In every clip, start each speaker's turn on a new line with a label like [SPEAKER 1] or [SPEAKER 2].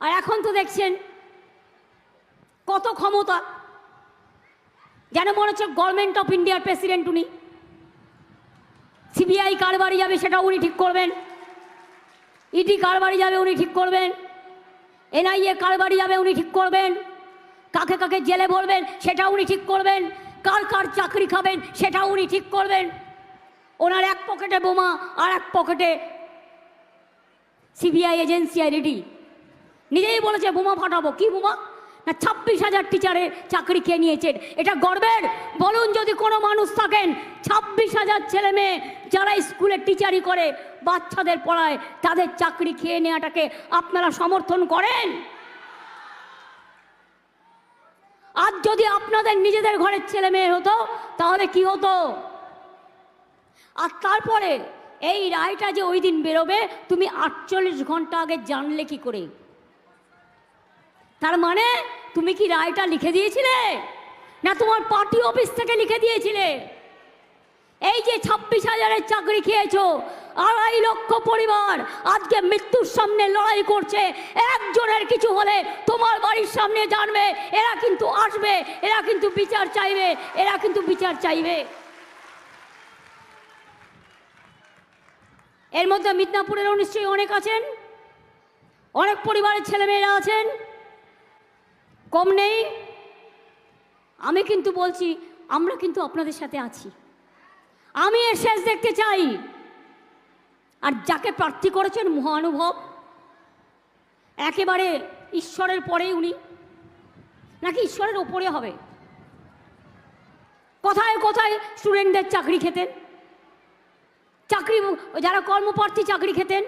[SPEAKER 1] আর এখন তো দেখছেন কত ক্ষমতা। যেন মনে হচ্ছে গভর্নমেন্ট অফ ইন্ডিয়ার প্রেসিডেন্ট উনি। সিবিআই কার বাড়ি যাবে সেটা উনি ঠিক করবেন। ইডি কার বাড়ি যাবে উনি ঠিক করবেন। এনআইএ কার বাড়ি যাবে উনি ঠিক করবেন। কাকে কাকে জেলে বলবেন সেটা উনি ঠিক করবেন। কার কার চাকরি খাবেন সেটা উনি ঠিক করবেন। ওনার এক পকেটে বোমা আর এক পকেটে সিবিআই এজেন্সি আর ইডি নিজেই বলেছে, বোমা ফাটাবো। কি বোমা? না, ছাব্বিশ হাজার টিচারের চাকরি খেয়ে নিয়েছেন? এটা গর্বের। বলুন যদি কোনো মানুষ থাকেন, ছাব্বিশ হাজার ছেলে মেয়ে যারা স্কুলে টিচারি করে, বাচ্চাদের পড়ায়, তাদের চাকরি খেয়ে নেওয়াটাকে আপনারা সমর্থন করেন? আজ যদি আপনাদের নিজেদের ঘরের ছেলে মেয়ে হতো, তাহলে কি হতো? আর তারপরে, এই রায়টা যে ওই দিন বেরোবে, তুমি আটচল্লিশ ঘণ্টা আগে জানলে কি করে? তার মানে তুমি কি রায়টা লিখে দিয়েছিলে? না তোমার পার্টি অফিস থেকে লিখে দিয়েছিলে? এই যে ছাব্বিশ হাজারের চাকরি খেয়েছো, আড়াই লক্ষ পরিবার আজকে মৃত্যুর সামনে লড়াই করছে, একজনের কিছু হলে তোমার বাড়ির সামনে জানবে, এরা কিন্তু আসবে, এরা কিন্তু বিচার চাইবে, এরা কিন্তু বিচার চাইবে। এর মধ্যে মিদনাপুরেরও নিশ্চয়ই অনেক আছেন, অনেক পরিবারের ছেলেমেয়েরা আছেন। কম নেই। আমি কিন্তু বলছি, আমরা কিন্তু আপনাদের সাথে আছি। আমি এর শেষ দেখতে চাই। আর যাকে প্রার্থী করেছেন মহানুভব, একেবারে ঈশ্বরের পরেই উনি। নাকি ঈশ্বরের ওপরে হবে? কোথায় কোথায় স্টুডেন্টদের চাকরি খেতেন? চাকরি, যারা কর্মপ্রার্থী চাকরি খেতেন?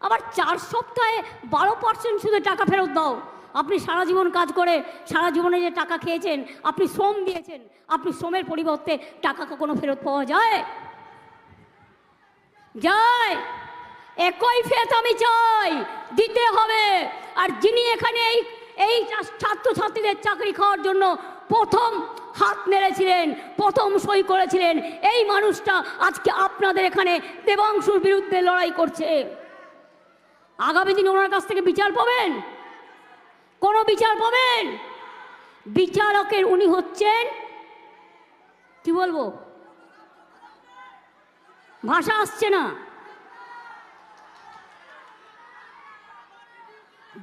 [SPEAKER 1] আবার চার সপ্তাহে বারো পার্সেন্ট শুধু টাকা ফেরত দাও। আপনি সারা জীবন কাজ করে, সারা জীবনে যে টাকা খেয়েছেন, আপনি শ্রম দিয়েছেন, আপনি শ্রমের পরিবর্তে টাকা কখনো ফেরত পাওয়া যায়? যায়। একই ফেত আমি চাই, দিতে হবে। আর যিনি এখানে এই এই ছাত্রছাত্রীদের চাকরি খাওয়ার জন্য প্রথম হাত নেড়েছিলেন, প্রথম সই করেছিলেন, এই মানুষটা আজকে আপনাদের এখানে দেবাংশুর বিরুদ্ধে লড়াই করছে। আগামী দিন ওনার কাছ থেকে বিচার পাবেন? কোনো বিচার পাবেন? বিচারকের উনি হচ্ছেন, কি বলব? ভাষা আসছে না।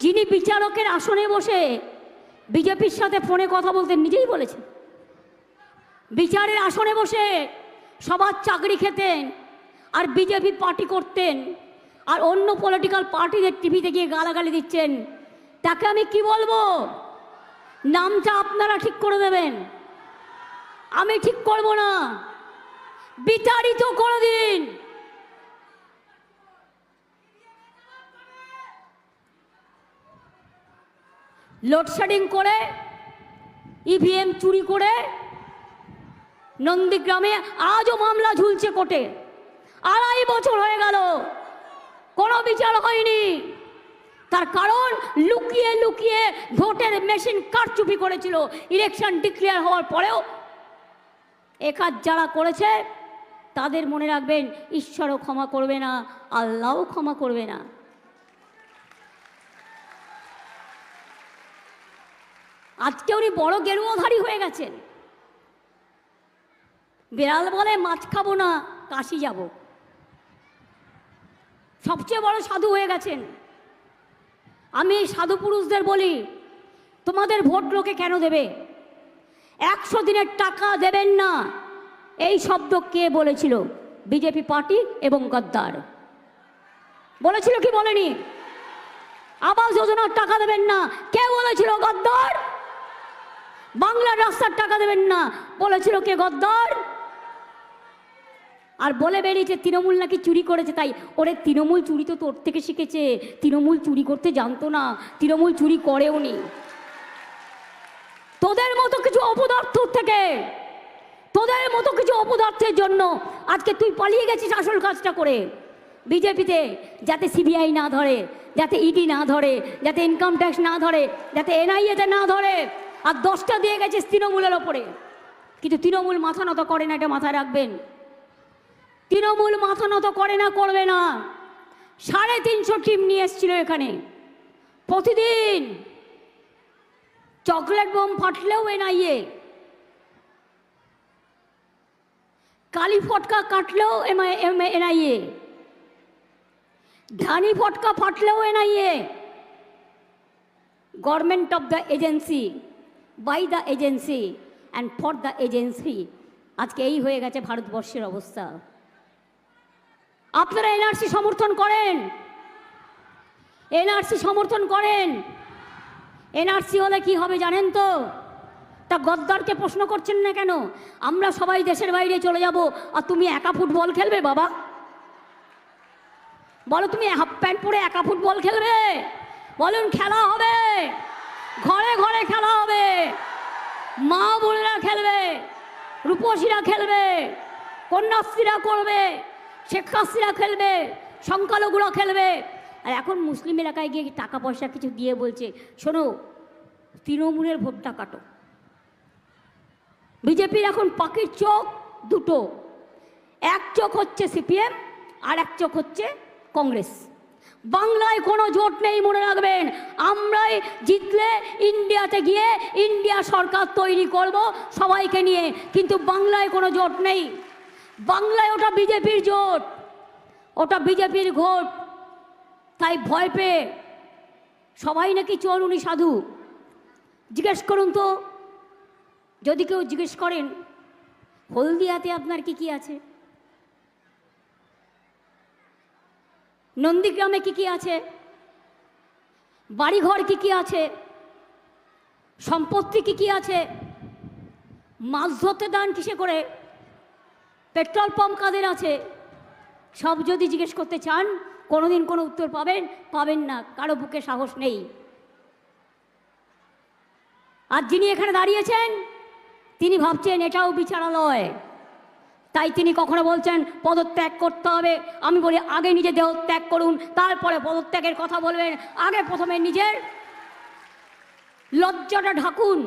[SPEAKER 1] যিনি বিচারকের আসনে বসে বিজেপির সাথে ফোনে কথা বলতেন নিজেই বলেছেন, বিচারের আসনে বসে সবার চাকরি খেতেন আর বিজেপি পার্টি করতেন আর অন্য পলিটিক্যাল পার্টিদের টিভিতে গিয়ে গালাগালি দিচ্ছেন তাকে আমি কি বলব? নামটা আপনারা ঠিক করে দেবেন। আমি ঠিক করব না। বিতাড়িত করে দিন। লোডশেডিং করে ইভিএম চুরি করে, নন্দীগ্রামে আজও মামলা ঝুলছে কোর্টে। আড়াই বছর হয়ে গেল। কোনো বিচার হয়নি। তার কারণ লুকিয়ে লুকিয়ে ভোটের মেশিন কারচুপি করেছিল ইলেকশন ডিক্লেয়ার হওয়ার পরেও। একাজ যারা করেছে, তাদের মনে রাখবেন, ঈশ্বরও ক্ষমা করবে না, আল্লাহও ক্ষমা করবে না। আজকে উনি বড় গেরুয়াধারী হয়ে গেছেন। বিড়াল বলে, মাছ খাব না, কাশি যাব। সবচেয়ে বড় সাধু হয়ে গেছেন। আমি সাধু পুরুষদের বলি, তোমাদের ভোট লোকে কেন দেবে? একশো দিনের টাকা দেবেন না। এই শব্দ কে বলেছিল? বিজেপি পার্টি এবং গদ্দার। বলেছিল কি বলেনি? আবাস যোজনার টাকা দেবেন না। কে বলেছিল? গদ্দার? বাংলার রাস্তার টাকা দেবেন না। বলেছিল কে? গদ্দার? আর বলে বেরিয়েছে তৃণমূল নাকি চুরি করেছে, তাই ওরে তৃণমূল চুরি তো তোর থেকে শিখেছে। তৃণমূল চুরি করতে জানতো না, তৃণমূল চুরি করেও নি। তোদের মতো কিছু অপদার্থ থেকে। তোদের মতো কিছু অপদার্থের জন্য আজকে তুই পালিয়ে গেছিস আসল কাজটা করে। বিজেপিতে যাতে সিবিআই না ধরে, যাতে ইডি না ধরে, যাতে ইনকাম ট্যাক্স না ধরে, যাতে এনআইএতে না ধরে, আর দশটা দিয়ে গেছিস তৃণমূলের ওপরে। কিন্তু তৃণমূল মাথা নত করে না, এটা মাথায় রাখবেন। তৃণমূল মাথা নত করে না, করবে না। সাড়ে তিনশো টিম নিয়ে এসেছিল এখানে। প্রতিদিন চকলেট বোম ফাটলেও এনআইএ। কালি ফটকা কাটলেও এনআইএ। ধানি ফটকা ফাটলেও NIA. Government of the agency by the agency and for the agency আজকে এই হয়ে গেছে ভারতবর্ষের অবস্থা। আপনারা এনআরসি সমর্থন করেন। এনআরসি সমর্থন করেন। এনআরসি হলে কি হবে জানেন তো? তা গদ্দারকে প্রশ্ন করছেন না কেন? আমরা সবাই দেশের বাইরে চলে যাব আর তুমি একা ফুটবল খেলবে বাবা? বলো তুমি হাফ প্যান্ট পরে একা ফুটবল খেলবে? বলুন খেলা হবে। ঘরে ঘরে খেলা হবে। মা বোনেরা খেলবে। রূপসীরা খেলবে। কন্যাশ্রীরা করবে। শেখাশ্রীরা খেলবে, সংখ্যালঘুরা খেলবে। আর এখন মুসলিম এলাকায় গিয়ে টাকা পয়সা কিছু দিয়ে বলছে, শোনো, তৃণমূলের ভোটটা কাটো। বিজেপির এখন পাখির চোখ দুটো। এক চোখ হচ্ছে সিপিএম, আর এক চোখ হচ্ছে কংগ্রেস। বাংলায় কোনো জোট নেই, মনে রাখবেন। আমরাই জিতলে ইন্ডিয়াতে গিয়ে ইন্ডিয়া সরকার তৈরি করব সবাইকে নিয়ে। কিন্তু বাংলায় কোনো জোট নেই। বাংলায় ওটা বিজেপির জোট, ওটা বিজেপির ঘোট। তাই ভয় পেয়ে সবাই নাকি চোর উনি সাধু। জিজ্ঞেস করুন তো, যদি কেউ জিজ্ঞেস করেন, হলদিয়াতে আপনার কি কি আছে? নন্দীগ্রামে কি কি আছে? বাড়িঘর কি কি আছে? সম্পত্তি কি কি আছে? মাছ ধরতে দান কিসে করে? পেট্রোল পাম্প কাদের আছে? সব যদি জিজ্ঞেস করতে চান, কোনোদিন কোনো উত্তর পাবেন পাবেন না, কারও বুকে সাহস নেই। আর যিনি এখানে দাঁড়িয়েছেন তিনি ভাবছেন এটাও বিচারালয়। তাই তিনি কখনো বলছেন, পদত্যাগ করতে হবে। আমি বলি, আগে নিজে দেহ ত্যাগ করুন, তারপরে পদত্যাগের কথা বলবেন। আগে প্রথমে নিজের লজ্জাটা ঢাকুন।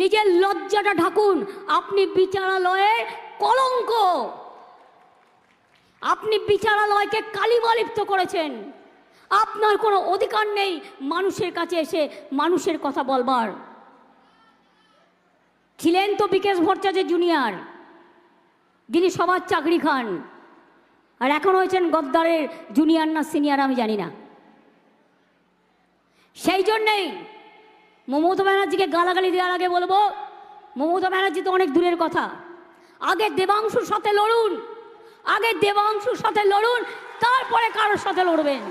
[SPEAKER 1] নিজের লজ্জাটা ঢাকুন, আপনি বিচারালয়ের কলঙ্ক। আপনি বিচারালয়কে কালিমালিপ্ত করেছেন। আপনার কোনো অধিকার নেই মানুষের কাছে এসে মানুষের কথা বলবার। ছিলেন তো বিকেশ ভট্টাচার্য জুনিয়র যিনি সবার চাকরি খান, আর এখন হয়েছেন গদ্দারের জুনিয়র না সিনিয়র আমি জানি না। সেই জন্যেই মমতা ব্যানার্জিকে গালাগালি দেওয়ার আগে বলব, মমতা ব্যানার্জি তো অনেক দূরের কথা। আগে দেবাংশুর সাথে লড়ুন, আগে দেবাংশুর সাথে লড়ুন, তারপরে কারোর সাথে লড়বেন।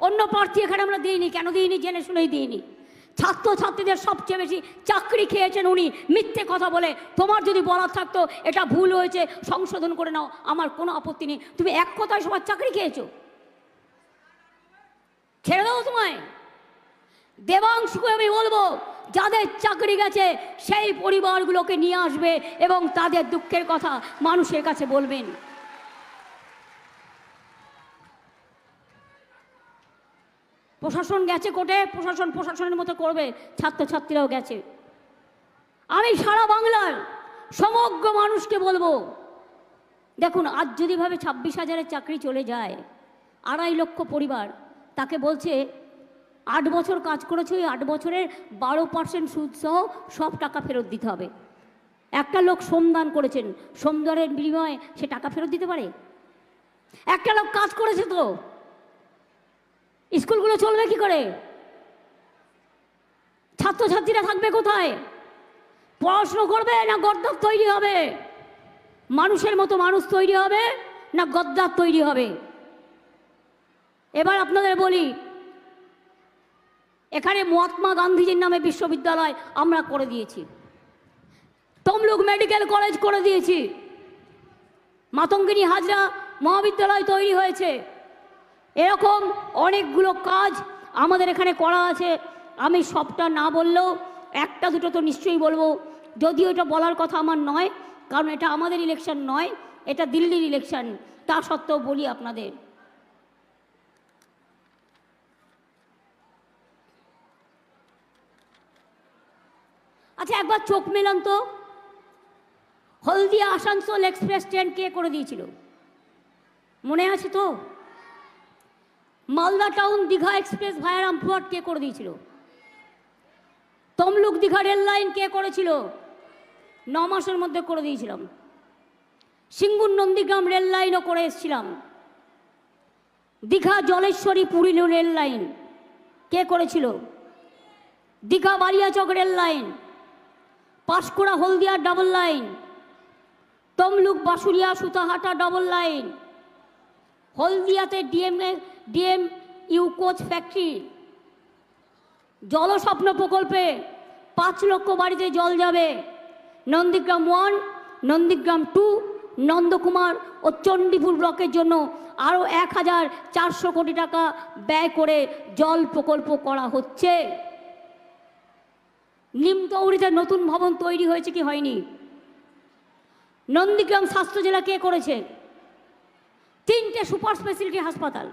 [SPEAKER 1] অন্য প্রার্থী এখানে আমরা দিইনি, কেন দিইনি জেনে শুনেই দিইনি। ছাত্রছাত্রীদের সবচেয়ে বেশি চাকরি খেয়েছেন উনি, মিথ্যে কথা বলে। তোমার যদি বলার থাকতো, এটা ভুল হয়েছে, সংশোধন করে নাও, আমার কোনো আপত্তি নেই। তুমি এক কথায় সবার চাকরি খেয়েছো। ছেড়ে দাও তোমায়। দেবাংশুকে আমি বলব, যাদের চাকরি গেছে, সেই পরিবারগুলোকে নিয়ে আসবে এবং তাদের দুঃখের কথা মানুষের কাছে বলবেন। প্রশাসন গেছে কোটে প্রশাসন প্রশাসনের মতো করবে, ছাত্রছাত্রীরাও গেছে। আমি সারা বাংলার সমগ্র মানুষকে বলব, দেখুন, আজ যদি ভাবে ছাব্বিশ হাজারের চাকরি চলে যায়, আড়াই লক্ষ পরিবার তাকে বলছে, আট বছর কাজ করেছে ওই আট বছরের বারো পার্সেন্ট সুদ সহ সব টাকা ফেরত দিতে হবে। একটা লোক শ্রমদান করেছেন শ্রমদানের বিনিময়ে সে টাকা ফেরত দিতে পারে? একটা লোক কাজ করেছে তো। স্কুলগুলো চলবে কি করে? ছাত্রছাত্রীরা থাকবে কোথায়? পড়াশুনো করবে না গদ্দার তৈরি হবে? মানুষের মতো মানুষ তৈরি হবে না গদ্দার তৈরি হবে? এবার আপনাদের বলি, এখানে মহাত্মা গান্ধীজির নামে বিশ্ববিদ্যালয় আমরা করে দিয়েছি। তমলুক মেডিকেল কলেজ করে দিয়েছি। মাতঙ্গিনী হাজরা মহাবিদ্যালয় তৈরি হয়েছে। এরকম অনেকগুলো কাজ আমাদের এখানে করা আছে। আমি সবটা না বললেও একটা দুটো তো নিশ্চয়ই বলব। যদিও এটা বলার কথা আমার নয়, কারণ এটা আমাদের ইলেকশন নয়, এটা দিল্লির ইলেকশন তা সত্ত্বেও বলি আপনাদের। আচ্ছা একবার চোখ মেলান তো। হলদিয়া আসানসোল এক্সপ্রেস ট্রেন কে করে দিয়েছিল? মনে আছে তো? Malda town Digha express via Rampurhat কে করে দিয়েছিল? তমলুক দীঘা রেল লাইন কে করেছিল? ন মাসের মধ্যে করে দিয়েছিলাম। সিঙ্গুর নন্দীগ্রাম রেল লাইনও করে এসেছিলাম। দীঘা জলেশ্বরী পুরী রেল লাইন কে করেছিল? Digha Baliachak rail line. Panskura Haldia double line Tamluk Basuria Sutahata double line হলদিয়াতে DM DM you coach factory জলস্বপ্ন প্রকল্পে পাঁচ লক্ষ বাড়িতে জল যাবে। নন্দীগ্রাম ওয়ান নন্দীগ্রাম টু নন্দকুমার ও চণ্ডীপুর ব্লকের জন্য আরও এক হাজার চারশো কোটি টাকা ব্যয় করে জল প্রকল্প করা হচ্ছে। নিমতৌড়িতে নতুন ভবন তৈরি হয়েছে কি হয়নি? নন্দীগ্রাম স্বাস্থ্য জেলা কে করেছে? তিনটে সুপার স্পেশালিটি হাসপাতাল,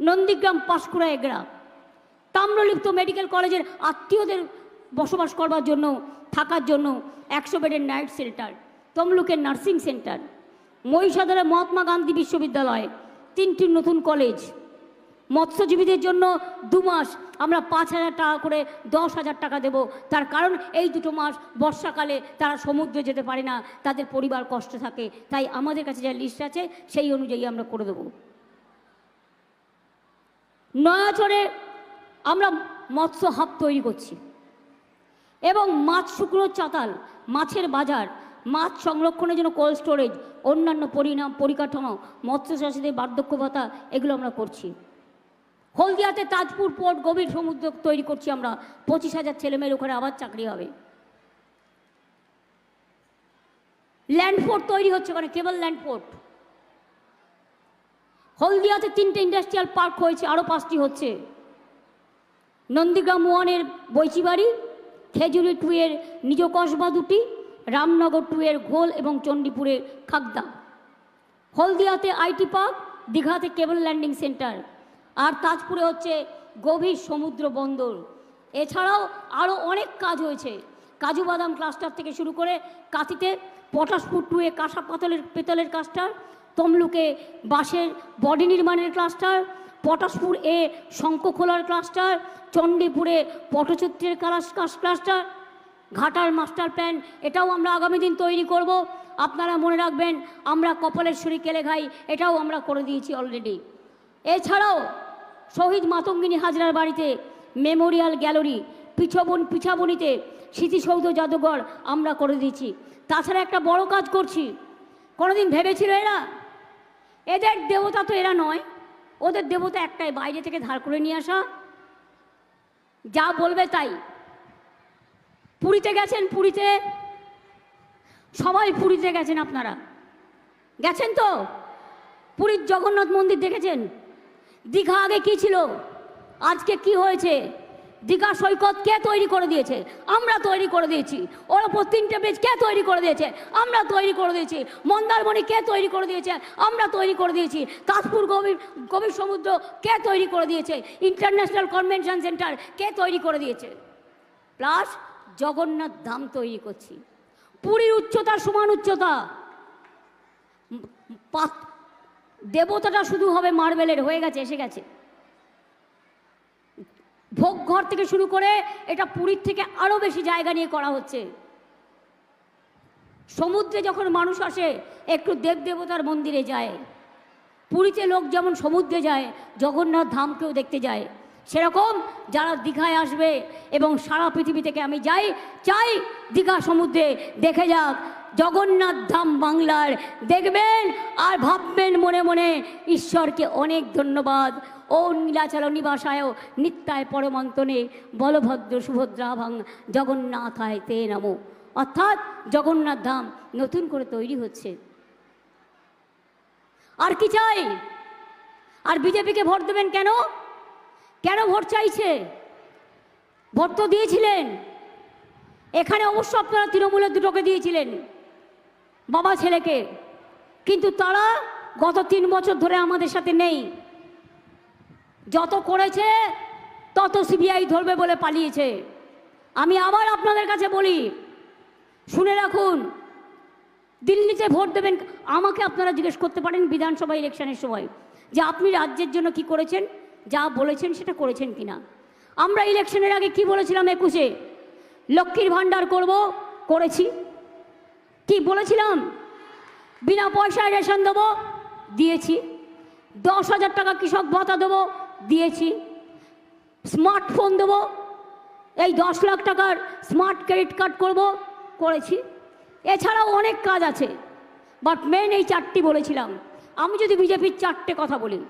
[SPEAKER 1] নন্দীগ্রাম পাঁশকুড়া এগড়া তাম্রলিপ্ত মেডিকেল কলেজের আত্মীয়দের বসবাস করবার জন্য, থাকার জন্য একশো বেডের নাইট সেন্টার তমলুকের নার্সিং সেন্টার মহিষাদলে মহাত্মা গান্ধী বিশ্ববিদ্যালয়, তিনটি নতুন কলেজ। মৎস্যজীবীদের জন্য দু মাস আমরা পাঁচ হাজার টাকা করে দশ হাজার টাকা দেব। তার কারণ এই দুটো মাস বর্ষাকালে তারা সমুদ্রে যেতে পারে না, তাদের পরিবার কষ্ট থাকে। তাই আমাদের কাছে যা লিস্ট আছে, সেই অনুযায়ী আমরা করে দেবো। নয়াচরে আমরা মৎস্য হাব তৈরি করছি। এবং মাছ শুকনো চাতাল, মাছের বাজার, মাছ সংরক্ষণের জন্য কোল্ড স্টোরেজ অন্যান্য পরিণাম, পরিকাঠামো মৎস্য চাষিদের বার্ধক্য ভাতা, এগুলো আমরা করছি। হলদিয়াতে তাজপুর পোর্ট গভীর সমুদ্র তৈরি করছি আমরা। পঁচিশ হাজার ছেলেমেয়ের ওখানে আবার চাকরি হবে। ল্যান্ডপোর্ট তৈরি হচ্ছে ওখানে, কেবল ল্যান্ডপোর্ট হলদিয়াতে তিনটে ইন্ডাস্ট্রিয়াল পার্ক হয়েছে আরও পাঁচটি হচ্ছে। নন্দীগ্রাম ওয়ানের বৈচিবাড়ি, খেজুরি টু এর নিজ কসবা দুটি, রামনগর টু এর ঘোল এবং চণ্ডীপুরের খাগদা। হলদিয়াতে আইটি পার্ক, দীঘাতে কেবল ল্যান্ডিং সেন্টার। আর তাজপুরে হচ্ছে গভীর সমুদ্র বন্দর। এছাড়াও আরও অনেক কাজ হয়েছে। কাজু বাদাম ক্লাস্টার থেকে শুরু করে কাতিতে পটাশপুর টুয়ে কাঁসা পাতলের পেতলের ক্লাস্টার তমলুকে বাঁশের বডি নির্মাণের ক্লাস্টার পটাশপুর এ শঙ্খখোলার ক্লাস্টার চণ্ডীপুরে পটচিত্রের ক্লাস্টার ঘাটার মাস্টার প্ল্যান এটাও আমরা আগামী দিন তৈরি করব। আপনারা মনে রাখবেন, আমরা কপালেশ্বরী কেলেঘাই এটাও আমরা করে দিয়েছি অলরেডি এছাড়াও শহীদ মাতঙ্গিনী হাজরার বাড়িতে মেমোরিয়াল গ্যালারি, পিছবন, পিছাবনিতে স্মৃতিসৌধ জাদুঘর আমরা করে দিয়েছি। তাছাড়া একটা বড় কাজ করছি। কোনোদিন ভেবেছিল এরা? এদের দেবতা তো এরা নয়। ওদের দেবতা একটাই, বাইরে থেকে ধার করে নিয়ে আসা। যা বলবে তাই। পুরীতে গেছেন? পুরীতে। সবাই পুরীতে গেছেন আপনারা। গেছেন তো? পুরীর জগন্নাথ মন্দির দেখেছেন? দীঘা আগে কি ছিল? আজকে কি হয়েছে? দীঘা সৈকত কে তৈরি করে দিয়েছে? আমরা তৈরি করে দিয়েছি। ওর ওপর তিনটে ব্রিজ কে তৈরি করে দিয়েছে? আমরা তৈরি করে দিয়েছি। মন্দারমণি কে তৈরি করে দিয়েছে? আমরা তৈরি করে দিয়েছি। তাজপুর গভীর গভীর সমুদ্র কে তৈরি করে দিয়েছে? ইন্টারন্যাশনাল কনভেনশন সেন্টার কে তৈরি করে দিয়েছে? প্লাস জগন্নাথ ধাম তৈরি করছি। পুরীর উচ্চতা সমান উচ্চতা। দেবতাটা শুধু হবে মার্বেলের, হয়ে গেছে, এসে গেছে। ভোগ ঘর থেকে শুরু করে এটা পুরীর থেকে আরও বেশি জায়গা নিয়ে করা হচ্ছে। সমুদ্রে যখন মানুষ আসে, একটু দেব দেবতার মন্দিরে যায়। পুরীতে লোক যেমন সমুদ্রে যায়, জগন্নাথ ধামকেও দেখতে যায়। সেরকম যারা দীঘায় আসবে এবং সারা পৃথিবী থেকে আমি যাই, চাই দীঘা সমুদ্রে, দেখে যাক জগন্নাথ ধাম বাংলার দেখবেন আর ভাববেন মনে মনে, ঈশ্বরকে অনেক ধন্যবাদ। ও নীলাচল নিবাসায় নিত্যায় পরমন্তনে বলভদ্র সুভদ্রা ভাং জগন্নাথায় তে নমো। অর্থাৎ জগন্নাথ ধাম নতুন করে তৈরি হচ্ছে। আর কি চাই? আর বিজেপিকে ভোট দেবেন কেন? কেন ভোট চাইছে? ভোট তো দিয়েছিলেন। এখানে অবশ্য আপনারা তৃণমূলের দুটোকে দিয়েছিলেন। বাবা ছেলেকে। কিন্তু তারা গত তিন বছর ধরে আমাদের সাথে নেই। যত করেছে, তত সিবিআই ধরবে বলে পালিয়েছে। আমি আবার আপনাদের কাছে বলি, শুনে রাখুন, দিল্লিতে ভোট দেবেন, আমাকে আপনারা জিজ্ঞেস করতে পারেন বিধানসভা ইলেকশনের সময়, যে আপনি রাজ্যের জন্য কি করেছেন, যা বলেছেন সেটা করেছেন কিনা। আমরা ইলেকশনের আগে কি বলেছিলাম একুশে? লক্ষ্মীর ভাণ্ডার করব, করেছি। কি বলেছিলাম? বিনা পয়সায় রেশন দেবো, দিয়েছি। দশ হাজার টাকা কৃষক ভাতা দেবো, দিয়েছি। স্মার্টফোন দেবো, এই দশ লাখ টাকার স্মার্ট ক্রেডিট কার্ড করব, করেছি। এছাড়াও অনেক কাজ আছে, বাট মেন এই চারটি বলেছিলাম। আমি যদি বিজেপির চারটে কথা বলি,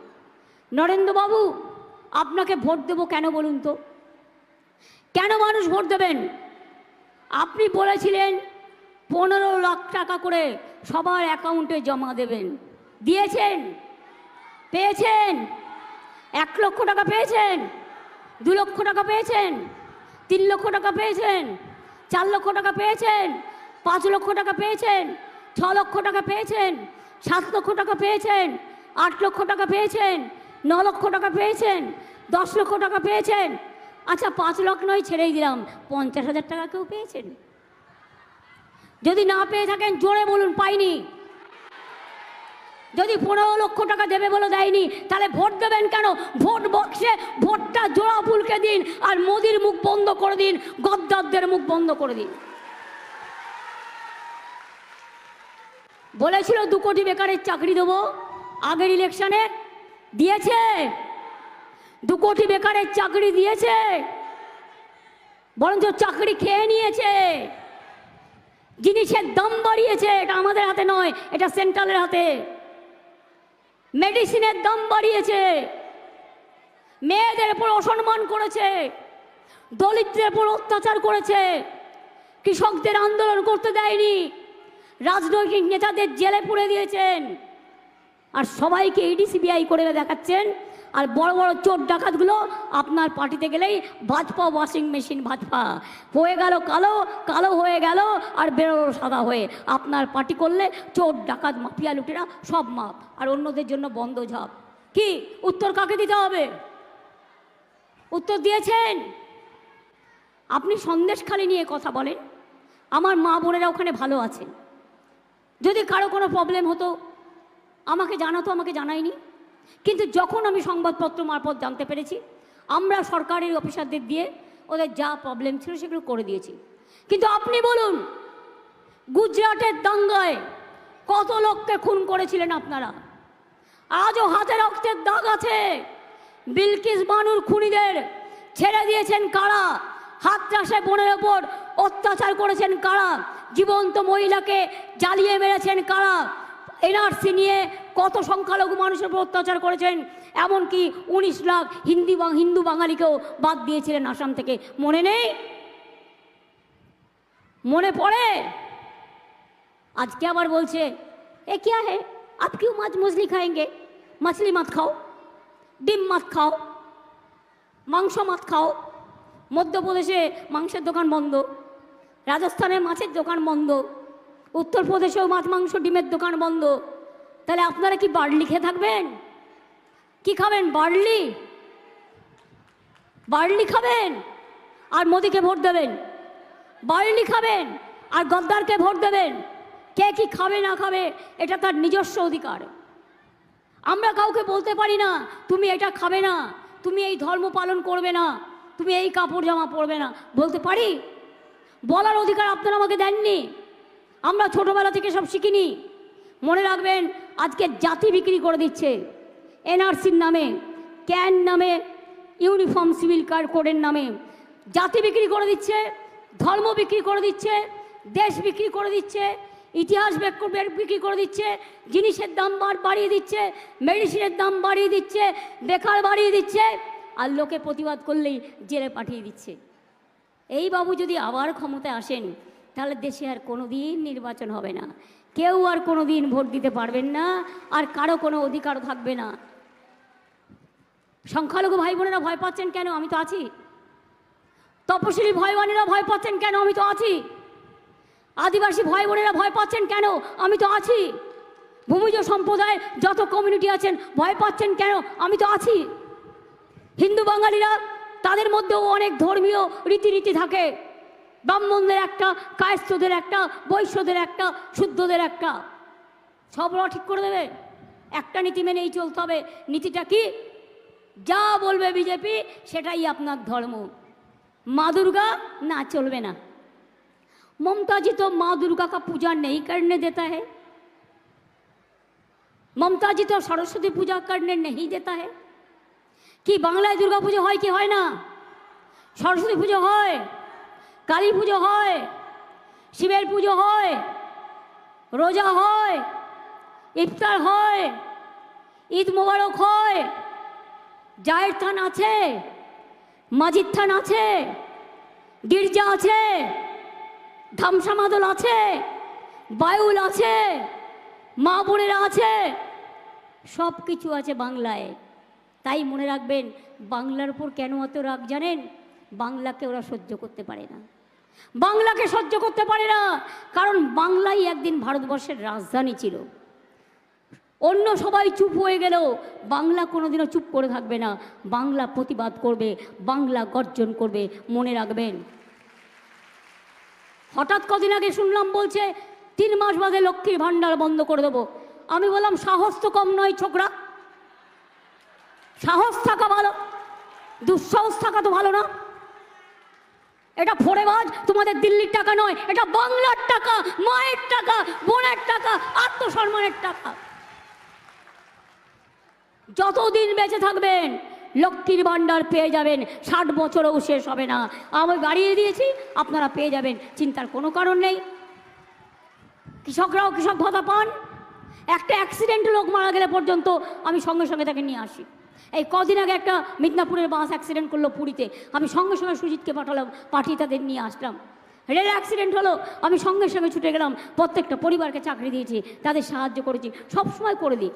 [SPEAKER 1] নরেন্দ্রবাবু, আপনাকে ভোট দেবো কেন বলুন তো? কেন মানুষ ভোট দেবেন? আপনি বলেছিলেন পনেরো লাখ টাকা করে সবার অ্যাকাউন্টে জমা দেবেন দিয়েছেন পেয়েছেন এক লক্ষ টাকা পেয়েছেন দু লক্ষ টাকা পেয়েছেন তিন লক্ষ টাকা পেয়েছেন চার লক্ষ টাকা পেয়েছেন পাঁচ লক্ষ টাকা পেয়েছেন ছ লক্ষ টাকা পেয়েছেন সাত লক্ষ টাকা পেয়েছেন আট লক্ষ টাকা পেয়েছেন ন লক্ষ টাকা পেয়েছেন দশ লক্ষ টাকা পেয়েছেন আচ্ছা পাঁচ লক্ষ নয় ছেড়েই দিলাম পঞ্চাশ হাজার টাকা কেউ পেয়েছেন যদি না পেয়ে থাকেন, জোরে বলুন, পাইনি। যদি পনেরো লক্ষ টাকা দেবে বলে দেয়নি, তাহলে ভোট দেবেন কেন? ভোট বক্সে ভোটটা জোড়া ফুলকে দিন আর মোদির মুখ বন্ধ করে দিন, গদ্দারদের মুখ বন্ধ করে দিন। বলেছিল দু কোটি বেকারের চাকরি দেবো, আগের ইলেকশনে দিয়েছে। দু কোটি বেকারের চাকরি দিয়েছে, বরঞ্চ চাকরি খেয়ে নিয়েছে। জিনিসের দাম বাড়িয়েছে, এটা আমাদের হাতে নয়, এটা সেন্ট্রালের হাতে। মেডিসিনের দাম বাড়িয়েছে, মেয়েদের উপর অসম্মান করেছে, দলিতদের উপর অত্যাচার করেছে, কৃষকদের আন্দোলন করতে দেয়নি, রাজনৈতিক নেতাদের জেলে পুড়ে দিয়েছেন। আর সবাইকে ইডি সিবিআই করে দেখাচ্ছেন আর বড় বড় চোর ডাকাতগুলো আপনার পার্টিতে গেলেই ভাজপা ওয়াশিং মেশিন ভাজপা। হয়ে গেল কালো কালো হয়ে গেল আর বেরোলো সাদা হয়ে। আপনার পার্টি করলে চোর, ডাকাত, মাফিয়া, লুটেরা সব মাপ আর অন্যদের জন্য বন্ধ ঝাপ। কি? উত্তর কাকে দিতে হবে? উত্তর দিয়েছেন? আপনি সন্দেশখালি নিয়ে কথা বলেন। আমার মা বোনেরা ওখানে ভালো আছেন। যদি কারও কোনো প্রবলেম হতো, আমাকে জানাতো, আমাকে জানায়নি। কিন্তু যখন আমি সংবাদপত্র মারফত জানতে পেরেছি, আমরা সরকারি অফিসারদের দিয়ে ওদের যা প্রবলেম ছিল সেগুলো করে দিয়েছি। কিন্তু আপনি বলুন, গুজরাটের দাঙ্গায় কত লোককে খুন করেছিলেন আপনারা? আজও হাতে রক্তের দাগ আছে। বিলকিস বানুর খুনিদের ছেড়ে দিয়েছেন কারা? হাত চাষে বোনের ওপর অত্যাচার করেছেন কারা? জীবন্ত মহিলাকে জ্বালিয়ে মেরেছেন কারা? এনআরসি নিয়ে কত সংখ্যালঘু মানুষের উপর অত্যাচার করেছেন, এমনকি উনিশ লাখ হিন্দি হিন্দু বাঙালিকেও বাদ দিয়েছিলেন আসাম থেকে। মনে নেই? মনে পড়ে? আজকে আবার বলছে, এ কে হে আপ কেউ মাছ মজলি খায়েঙ্গে? মাছলি মাছ খাও, ডিম মাছ খাও, মাংস মাছ খাও, মধ্যপ্রদেশে মাংসের দোকান বন্ধ, রাজস্থানে মাছের দোকান বন্ধ উত্তরপ্রদেশেও মাছ, মাংস, ডিমের দোকান বন্ধ। তাহলে আপনারা কি বার্লি খেয়ে থাকবেন? কি খাবেন, বার্লি? বার্লি খাবেন? আর মোদিকে ভোট দেবেন? বার্লি খাবেন? আর গদ্দারকে ভোট দেবেন? কে কি খাবে, না খাবে, এটা তার নিজস্ব অধিকার। আমরা কাউকে বলতে পারি না, তুমি এটা খাবে না, তুমি এই ধর্ম পালন করবে না, তুমি এই কাপড় জামা পরবে না। বলতে পারি? বলার অধিকার আপনারা আমাকে দেননি? আমরা ছোটবেলা থেকে সব শিখিনি। মনে রাখবেন, আজকে জাতি বিক্রি করে দিচ্ছে। এনআরসির নামে, ক্যান নামে, ইউনিফর্ম সিভিল কার্ড কোডের নামে। জাতি বিক্রি করে দিচ্ছে, ধর্ম বিক্রি করে দিচ্ছে, দেশ বিক্রি করে দিচ্ছে, ইতিহাস বেক- বিক্রি করে দিচ্ছে, জিনিসের দাম বাড়িয়ে দিচ্ছে, মেডিসিনের দাম বাড়িয়ে দিচ্ছে, বেকার বাড়িয়ে দিচ্ছে, আর লোকে প্রতিবাদ করলেই জেলে পাঠিয়ে দিচ্ছে। এই বাবু যদি আবার ক্ষমতায় আসেন তাহলে দেশে আর কোনো দিন নির্বাচন হবে না। কেউ আর কোনো দিন ভোট দিতে পারবেন না, আর কারও কোনো অধিকার থাকবে না। সংখ্যালঘু ভাই বোনেরা ভয় পাচ্ছেন কেন? আমি তো আছি। তপশিলি ভয়বানীরা ভয় পাচ্ছেন কেন? আমি তো আছি। আদিবাসী ভাই বোনেরা ভয় পাচ্ছেন কেন? আমি তো আছি। ভূমিজ সম্প্রদায় যত কমিউনিটি আছেন, ভয় পাচ্ছেন কেন? আমি তো আছি। হিন্দু বাঙালিরা, তাদের মধ্যেও অনেক ধর্মীয় রীতিনীতি থাকে। ব্রাহ্মণদের একটা কায়স্থদের একটা বৈশ্যদের একটা শুদ্ধদের একটা সব ওরা ঠিক করে দেবে একটা নীতি মেনেই চলতে হবে নীতিটা কি যা বলবে বিজেপি সেটাই আপনার ধর্ম মা দুর্গা না চলবে না ममता जी तो माँ दुर्गा का पूजा नहीं करने देता है মমতা জি তো সরস্বতী পূজা করনে नहीं देता है কি বাংলায় দুর্গা পুজো হয় কি হয় না সরস্বতী পুজো হয় কালী পুজো হয়, শিবের পুজো হয়, রোজা হয়, ইফতার হয়, ঈদ মোবারক হয় জায়ের থান আছে, মাজিদ থান আছে, গির্জা আছে ধামসামাদল আছে, বায়ুল আছে, মা বোনেরা আছে সব কিছু আছে বাংলায়। তাই মনে রাখবেন, বাংলার উপর কেন অত রাগ জানেন? বাংলাকে ওরা সহ্য করতে পারে না। বাংলাকে সহ্য করতে পারে না। কারণ বাংলাই একদিন ভারতবর্ষের রাজধানী ছিল। অন্য সবাই চুপ হয়ে গেলেও বাংলা কোনোদিনও চুপ করে থাকবে না। বাংলা প্রতিবাদ করবে, বাংলা গর্জন করবে, মনে রাখবেন। হঠাৎ কদিন আগে শুনলাম বলছে, তিন মাস বাদে লক্ষ্মীর ভাণ্ডার বন্ধ করে দেবো। আমি বললাম, সাহস তো কম নয় ছোকরা। সাহস থাকা ভালো। দুঃসাহস থাকা তো ভালো না। এটা ফোরেবাজ তোমাদের দিল্লির টাকা নয়, এটা বাংলার টাকা, মায়ের টাকা, বোনের টাকা, আত্মসম্মানের টাকা। যতদিন বেঁচে থাকবেন, লক্ষ্মীর ভাণ্ডার পেয়ে যাবেন, ষাট বছরও শেষ হবে না। আমি বাড়িয়ে দিয়েছি, আপনারা পেয়ে যাবেন, চিন্তার কোনো কারণ নেই। কৃষকরাও কৃষক ভাতা পান। একটা অ্যাক্সিডেন্ট লোক মারা গেলে পর্যন্ত আমি সঙ্গে সঙ্গে তাকে নিয়ে আসি। এই কদিন আগে একটা মিদনাপুরের বাস অ্যাক্সিডেন্ট করল পুরীতে। আমি সঙ্গে সঙ্গে সুজিতকে পাঠালাম, পাঠিয়ে তাদের নিয়ে আসলাম। রেল অ্যাক্সিডেন্ট হলো, আমি সঙ্গে সঙ্গে ছুটে গেলাম, প্রত্যেকটা পরিবারকে চাকরি দিয়েছি, তাদের সাহায্য করেছি, সব সময় করে দিই।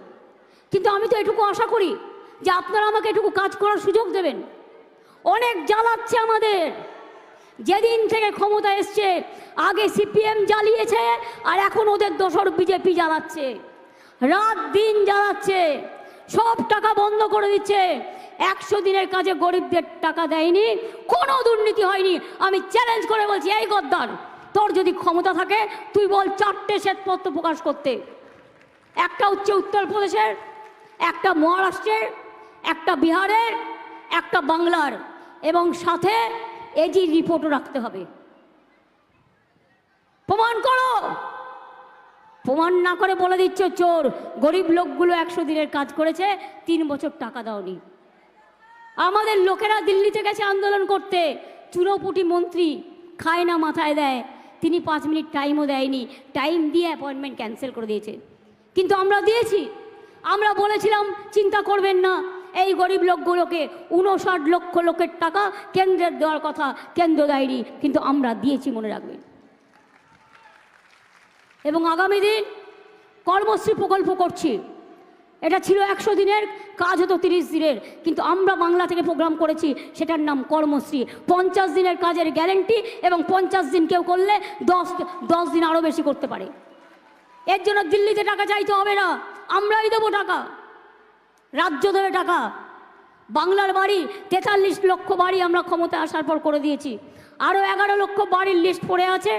[SPEAKER 1] কিন্তু আমি তো এটুকু আশা করি যে আপনারা আমাকে এটুকু কাজ করার সুযোগ দেবেন। অনেক জ্বালাচ্ছে আমাদের। যেদিন থেকে ক্ষমতা এসছে, আগে সিপিএম জ্বালিয়েছে, আর এখন ওদের দোসর বিজেপি জ্বালাচ্ছে। রাত দিন জ্বালাচ্ছে। সব টাকা বন্ধ করে দিচ্ছে। একশো দিনের কাজে গরিবদের টাকা দেয়নি, কোনো দুর্নীতি হয়নি। আমি চ্যালেঞ্জ করে বলছি, এই গদ্দার, তোর যদি ক্ষমতা থাকে, তুই বল চারটে শ্বেতপত্র প্রকাশ করতে। একটা হচ্ছে উত্তরপ্রদেশের একটা মহারাষ্ট্রের, একটা বিহারের, একটা বাংলার, এবং সাথে এজি রিপোর্টও রাখতে হবে। প্রমাণ করো! প্রমাণ না করে বলে দিচ্ছ, চোর, গরিব লোকগুলো একশো দিনের কাজ করেছে, তিন বছর টাকা দাওনি। আমাদের লোকেরা দিল্লিতে গেছে আন্দোলন করতে। চুনোপুটি মন্ত্রী খায় না মাথায় দেয়। তিনি পাঁচ মিনিট টাইমও দেয়নি। টাইম দিয়ে অ্যাপয়েন্টমেন্ট ক্যান্সেল করে দিয়েছে। কিন্তু আমরা দিয়েছি। আমরা বলেছিলাম, চিন্তা করবেন না। এই গরিব লোকগুলোকে উনষাট লক্ষ লোকের টাকা কেন্দ্রের দেওয়ার কথা, কেন্দ্র দেয়নি। কিন্তু আমরা দিয়েছি মনে রাখবেন। এবং আগামী দিন কর্মশ্রী প্রকল্প করছি। এটা ছিল একশো দিনের, কাজ হতো তিরিশ দিনের। কিন্তু আমরা বাংলা থেকে প্রোগ্রাম করেছি, সেটার নাম কর্মশ্রী। পঞ্চাশ দিনের কাজের গ্যারেন্টি এবং পঞ্চাশ দিন কেউ করলে দশ দশ দিন আরও বেশি করতে পারে। এর জন্য দিল্লিতে টাকা চাইতে হবে না, আমরাই দেবো টাকা। রাজ্য দেবে টাকা। বাংলার বাড়ি, তেতাল্লিশ লক্ষ বাড়ি আমরা ক্ষমতায় আসার পর করে দিয়েছি। আরও এগারো লক্ষ বাড়ির লিস্ট পড়ে আছে,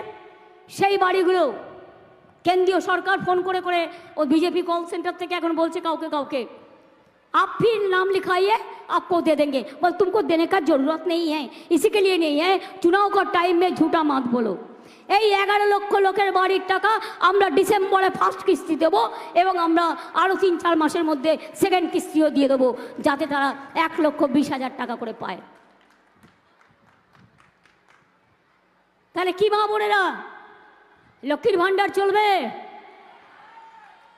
[SPEAKER 1] সেই বাড়িগুলো কেন্দ্রীয় সরকার ফোন করে করে ও বিজেপি কল सेंटर থেকে এখন বলছে কাউকে কাউকে आप फिर नाम लिखाइए आपको दे देंगे बस तुमको देने का जरूरत नहीं है इसी के लिए नहीं है चुनाव का टाइम में झूठा मत बोलो এই এগারো লক্ষ লোকের বাড়ির টাকা আমরা ডিসেম্বরে ফার্স্ট কিস্তি দেবো এবং আমরা আরও তিন চার মাসের মধ্যে সেকেন্ড কিস্তিও দিয়ে দেবো যাতে তারা এক লক্ষ বিশ হাজার টাকা করে পায় তাহলে কি মা বোনেরা লক্ষ্মীর ভাণ্ডার চলবে।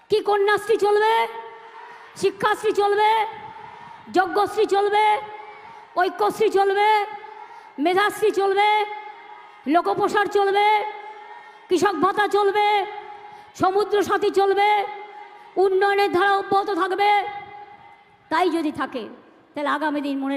[SPEAKER 1] কি কন্যাশ্রী চলবে? শিক্ষাশ্রী চলবে? যজ্ঞশ্রী চলবে? ঐক্যশ্রী চলবে? মেধাশ্রী চলবে? লোকপ্রসার চলবে? কৃষক ভাতা চলবে? সমুদ্র সাথী চলবে? উন্নয়নের ধারা অব্যাহত থাকবে? তাই যদি থাকে, তাহলে আগামী দিন মনে